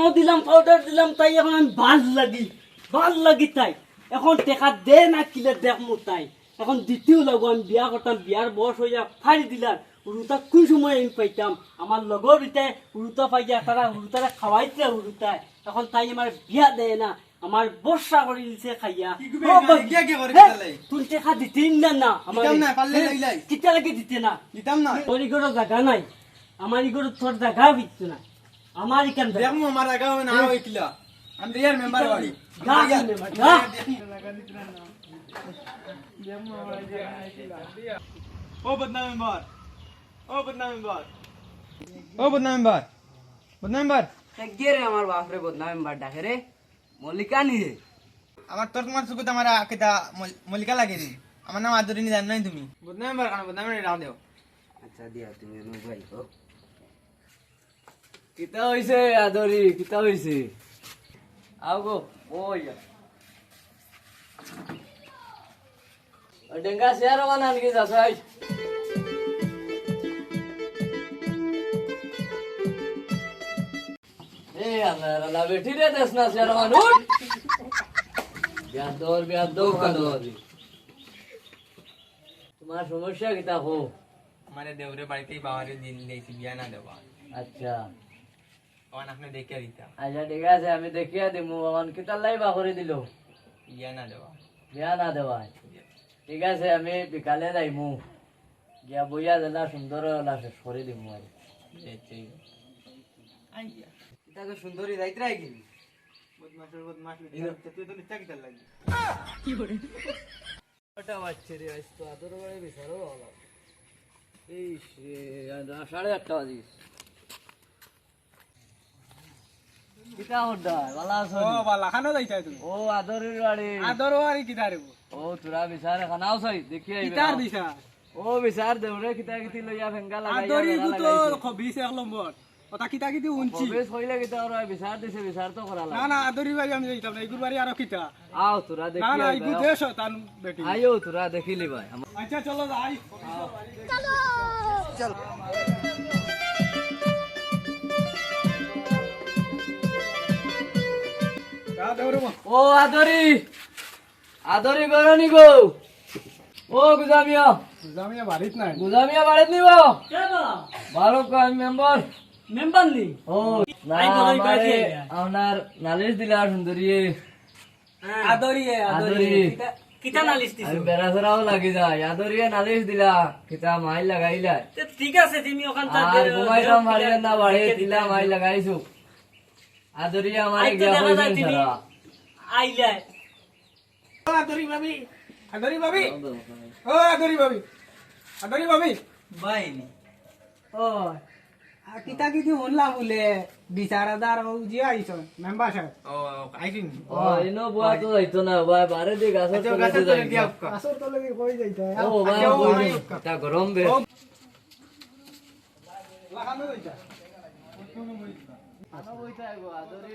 চূর্ণ দিলাম পাউডার দিলাম তাই এখন আমি ভালো লাগি। ভালো লাগি তাই। এখন টেকা দে না কিলে দেখ মো তাই। এখন দ্বিতীয় লাগো আমি বিয়া করতাম বিয়ার বয়স হইয়া ফাড়ি দিলাম উরুতা কোন সময় আমি পাইতাম? আমার লগর ইটাই উরুতা পাইয়া তারা উরুতারা খাওয়াইতে উরুতায় এখন তাই আমার বিয়া দেয় না আমার বর্ষা করে দিছে খাইয়া। তুই টেকা দিতেই না না আমার। কিতা লাগে দিতে না? দিতাম না। তোর ইগোর জায়গা নাই। আমার ইগোর তোর জায়গা বিচ্ছে না আমার ইকান জায়গা দেখমু আমার আগা হবে না হয় কিলা আমি রিয়ার মেম্বার বাড়ি গা দিলে মা, গা। ও বদনা মেম্বার ও বদনা মেম্বার ও বদনা মেম্বার বদনা মেম্বার কে রে আমার বাপরে বদনাম বার ডাকে রে মল্লিকা নি রে আমার তোর তোমার সুকুত আমার কেটা মল্লিকা লাগে নি আমার নাম আদরিনী জান নাই তুমি বদনা মেম্বার কারণ বদনা মেম্বার রাও দেও আচ্ছা দিয়া তুমি এনো ভাই ও কিতা হইছে আদরি কিতা হইছে আও গো ওই ডেঙ্গা শেয়ার বানান কি যাসাই এ আল্লাহ আল্লাহ বেঠি রে দেশ না শেয়ার বান উঠ। বিয়াদর বিয়াদর তোমার সমস্যা কিতা হো আমার দেওরে বাড়িতেই বাবারে দিন দিয়েছি বিয়া না দেওয়া আচ্ছা। তখন আপনি দেখে দিতাম আচ্ছা ঠিক আছে আমি দেখিয়া দিমু। আমার কিতার লাইবা করে দিল। বিয়া না দেওয়া। বিয়া না দেওয়া। ঠিক আছে আমি বিকালে যাইমু। গিয়া বইয়া দিলা সুন্দর হলা শেষ করে দিমু আর কিতাকে সুন্দরী যাইতে রাই কিনি বদমাশের বদমাশ তুই তো নিচা কিতার লাগি। ওটা বাচ্চা রে আজ তো আদর বাড়ি বিচারো বাবা এই সাড়ে আটটা বাজিস কিতা আছো ও বালা খানো যাইতা তুমি? ও আদরের বাড়ি আদর আর কি তারে ও তোরা বিচার খানাও চাই দেখি আইবে কিতার দিছা ও বিচার দেউরে কিতা কিতি লইয়া ফেঙ্গা লাগাইয়া আদরি বেড়া তো লাগাইছে। খবিস এক নম্বর ওটা কিতা কিতি কিতা ওরা বিচার দিছে বিচার তো করা না লাগে না আদরি বাড়ি আমি যাইতাম না এগুর বাড়ি আরও কিতা? আও তোরা দেখি না আইবে, এগুর আও। দেশ তান বেটি। আইও তোরা দেখিলি ভাই আচ্ছা চলো যাই। ও আদরি আদরি গরনি গো। ও গুজামিয়া জামিয়া বাড়িত নাই। গুজামিয়া বাড়িত নিব ভালো কাম মেম্বার। মেম্বার নি? ও না আমারে আপনার নালিশ দিলা সুন্দরী। আদরি আদরি। কিতা নালিশ দিছো? আমি বেড়াছড়াও লাগি যায়। আদরিয়ে নালিশ দিলা কিতা মাই লাগাইলা তে ঠিক আছে তুমি ওখান আর ঘুমাইতাম ভারিয়ে না বাড়ি দিলা মাই লাগাইছো। আদরিয়ে আমার গিয়া দেখা যায় কইছেন তুমি সারা আইলে আদরি ভাবি আদরি ভাবি। ও আদরি ভাবি আদরি ভাবি। বাইনি। ও কিতা কিতি শুনলাম বোলে বিচারাদার যে আইছ মেম্বার সাহেব। ও আইছিন ও ইনো বুয়া তো হইতো না ভাই বারে দি গাছের তলে গাছের দি তলে যাই দিয়া আসর তলে কই যাইতা ও ভাই বই তা গরম বে। লাগানো যাইতা আনো বইতা গো আদরি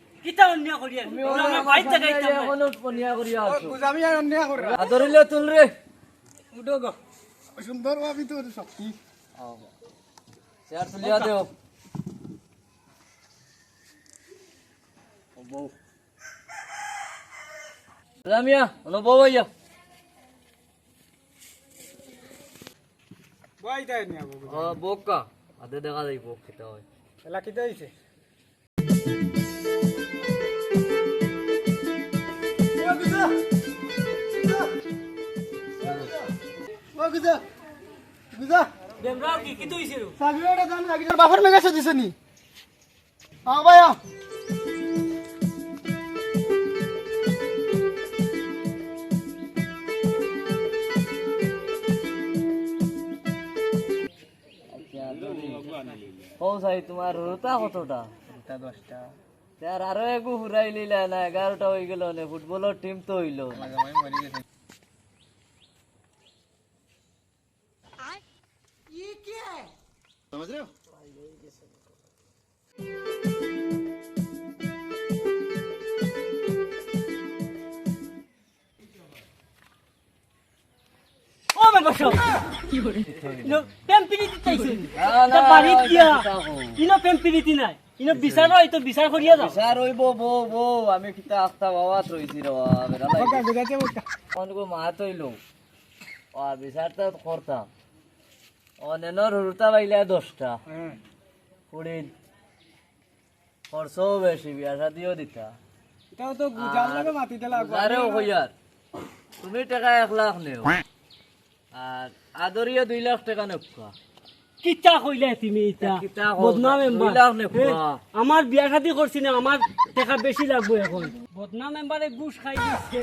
কিতা অন্য করি আমার বাড়ি থেকে আইতাম অন্যায় আছো আর অন্যায় করে আদরিলে তুল রে উঠো গো। সুন্দর ভাবি তোর শক্তি। শেয়ার তুলিয়া দেও ও বউ রামিয়া অন বউ আইয়া বই তাই নিয়া বউ বোকা। আদে দেখা যাই বোক খেতে হয়। এলা কিতা হইছে বাপর মেগাছে দিছে নি ভাই ও সাই তোমার রোতা কতটা? এটা দশটা। আর আরও একু হুরাই লিলা না এগারোটা হয়ে গেল না ফুটবলের টিম তো হইল ইনো দিয়া নাই ইনো বিচার হয় তো বিচার করিয়া যাও। বিচার হইব বউ বউ আমি কিতা আস্তা বাবা রইছি বেড়া অনেকো মাত হইল ও বিচারটা করতাম অনেনর হুরুতা বাইলে দশটা। হ্যাঁ কুড়ি খরচও বেশি বিয়া শাদিও দিতা। এটাও তো গুজার লাগে মাটিতে লাগবে আরেও হইয়ার তুমি টাকা এক লাখ নেও। আর আদরিয়া দুই লাখ টাকা নেপকা কিতা কইলে তুমি কও? বদনাম মেম্বার আমার বিয়া শাদি করছি না? আমার টাকা বেশি লাগবে এখন। বদনাম মেম্বারে ঘুষ খাই দিচ্ছে